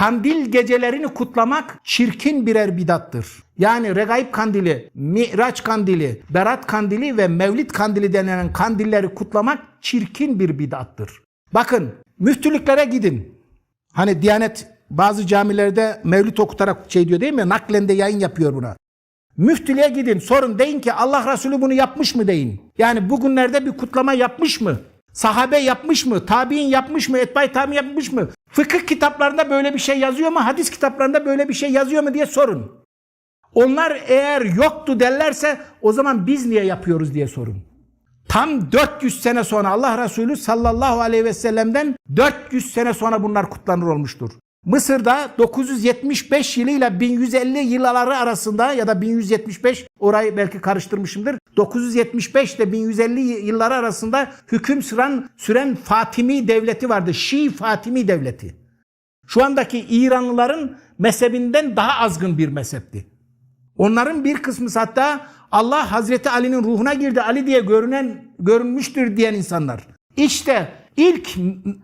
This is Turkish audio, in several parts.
kandil gecelerini kutlamak çirkin birer bidattır. Yani Regaib kandili, Miraç kandili, Berat kandili ve Mevlid kandili denilen kandilleri kutlamak çirkin bir bidattır. Bakın müftülüklere gidin. Hani Diyanet bazı camilerde mevlid okutarak şey diyor değil mi? Naklen de yayın yapıyor buna. Müftülüğe gidin sorun deyin ki Allah Resulü bunu yapmış mı deyin. Yani bugünlerde bir kutlama yapmış mı? Sahabe yapmış mı? Tabi'in yapmış mı? Etbay tabi yapmış mı? Fıkıh kitaplarında böyle bir şey yazıyor mu? Hadis kitaplarında böyle bir şey yazıyor mu diye sorun. Onlar eğer yoktu derlerse o zaman biz niye yapıyoruz diye sorun. Tam 400 sene sonra Allah Resulü sallallahu aleyhi ve sellem'den 400 sene sonra bunlar kutlanır olmuştur. Mısır'da 975 yılıyla 1150 yılları arasında ya da 1175 orayı belki karıştırmışımdır. 975 ile 1150 yılları arasında hüküm süren, süren Fatimi devleti vardı. Şii Fatimi devleti. Şu andaki İranlıların mezhebinden daha azgın bir mezhepti. Onların bir kısmı hatta Allah Hazreti Ali'nin ruhuna girdi. Ali diye görünen görünmüştür diyen insanlar. İşte ilk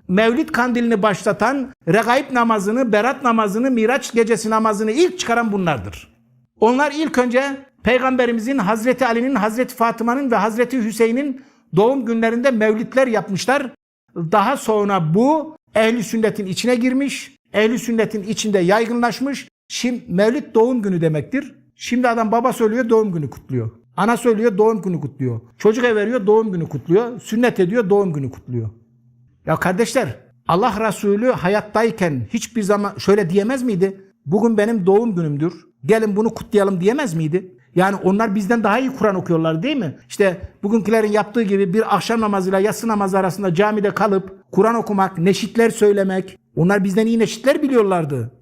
Mevlid kandilini başlatan, regaib namazını, berat namazını, miraç gecesi namazını ilk çıkaran bunlardır. Onlar ilk önce Peygamberimizin, Hazreti Ali'nin, Hazreti Fatıma'nın ve Hazreti Hüseyin'in doğum günlerinde mevlidler yapmışlar. Daha sonra bu ehli sünnetin içine girmiş, ehli sünnetin içinde yaygınlaşmış. Şimdi mevlid doğum günü demektir. Şimdi adam baba söylüyor doğum günü kutluyor. Ana söylüyor doğum günü kutluyor. Çocuk ev veriyor doğum günü kutluyor. Sünnet ediyor doğum günü kutluyor. Ya kardeşler Allah Resulü hayattayken hiçbir zaman şöyle diyemez miydi? Bugün benim doğum günümdür. Gelin bunu kutlayalım diyemez miydi? Yani onlar bizden daha iyi Kur'an okuyorlar değil mi? İşte bugünkülerin yaptığı gibi bir akşam namazıyla yatsı namazı arasında camide kalıp Kur'an okumak, neşitler söylemek. Onlar bizden iyi neşitler biliyorlardı.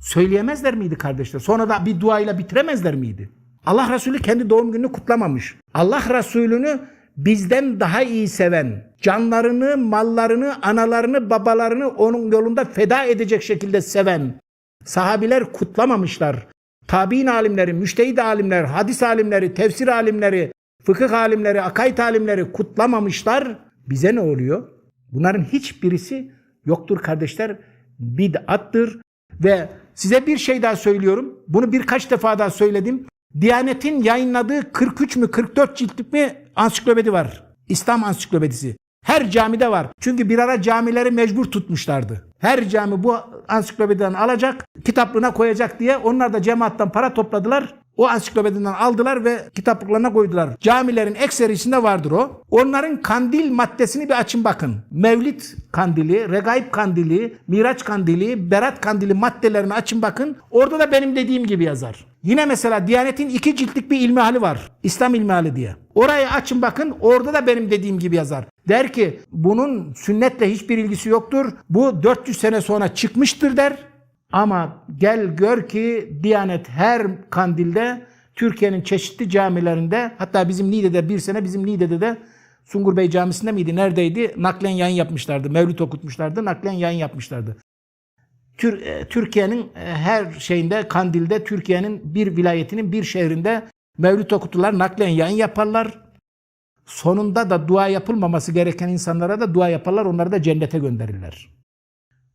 Söyleyemezler miydi kardeşler? Sonra da bir duayla bitiremezler miydi? Allah Resulü kendi doğum gününü kutlamamış. Allah Resulü'nü bizden daha iyi seven, canlarını, mallarını, analarını, babalarını onun yolunda feda edecek şekilde seven sahabiler kutlamamışlar. Tabi'in alimleri, müştehid alimler, hadis alimleri, tefsir alimleri, fıkıh alimleri, akaid alimleri kutlamamışlar. Bize ne oluyor? Bunların hiçbirisi yoktur kardeşler. Bid'attır ve size bir şey daha söylüyorum. Bunu birkaç defa daha söyledim. Diyanet'in yayınladığı 43 mü 44 ciltlik mi ansiklopedi var. İslam ansiklopedisi. Her camide var. Çünkü bir ara camileri mecbur tutmuşlardı. Her cami bu ansiklopediden alacak, kitaplığına koyacak diye onlar da cemaattan para topladılar. O ansiklopediden aldılar ve kitaplıklarına koydular. Camilerin ekserisinde vardır o. Onların kandil maddesini bir açın bakın. Mevlid kandili, regaib kandili, miraç kandili, berat kandili maddelerini açın bakın. Orada da benim dediğim gibi yazar. Yine mesela Diyanet'in iki ciltlik bir ilmihali var. İslam ilmihali diye. Orayı açın bakın orada da benim dediğim gibi yazar. Der ki bunun sünnetle hiçbir ilgisi yoktur. Bu 400 sene sonra çıkmıştır der. Ama gel gör ki Diyanet her kandilde Türkiye'nin çeşitli camilerinde hatta bizim Niğde'de bir sene bizim Niğde'de de Sungur Bey Camisi'nde miydi neredeydi naklen yayın yapmışlardı. Mevlüt okutmuşlardı naklen yayın yapmışlardı. E, Türkiye'nin e, her şeyinde kandilde Türkiye'nin bir vilayetinin bir şehrinde mevlüt okuturlar naklen yayın yaparlar. Sonunda da dua yapılmaması gereken insanlara da dua yaparlar onları da cennete gönderirler.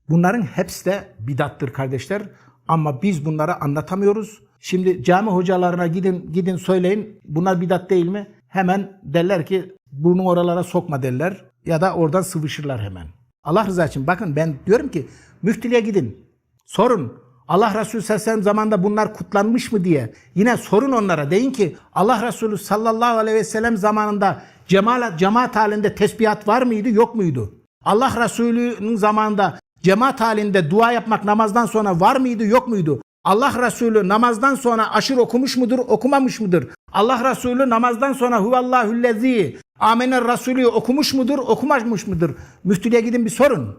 Bunların hepsi de bidattır kardeşler. Ama biz bunları anlatamıyoruz. Şimdi cami hocalarına gidin gidin söyleyin bunlar bidat değil mi? Hemen derler ki bunu oralara sokma derler. Ya da oradan sıvışırlar hemen. Allah rızası için bakın ben diyorum ki müftülüğe gidin. Sorun. Allah Resulü sallallahu aleyhi ve sellem zamanında bunlar kutlanmış mı diye. Yine sorun onlara. Deyin ki Allah Resulü sallallahu aleyhi ve sellem zamanında cemaat, cemaat halinde tesbihat var mıydı yok muydu? Allah Resulü'nün zamanında cemaat halinde dua yapmak namazdan sonra var mıydı yok muydu? Allah Resulü namazdan sonra aşır okumuş mudur okumamış mıdır? Allah Resulü namazdan sonra huvallahüllezi amener Resulü okumuş mudur okumamış mıdır? Müftülüğe gidin bir sorun.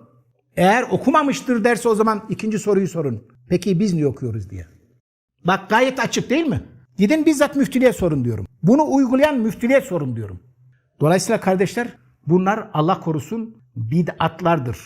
Eğer okumamıştır derse o zaman ikinci soruyu sorun. Peki biz niye okuyoruz diye. Bak gayet açık değil mi? Gidin bizzat müftülüğe sorun diyorum. Bunu uygulayan müftülüğe sorun diyorum. Dolayısıyla kardeşler bunlar Allah korusun bid'atlardır.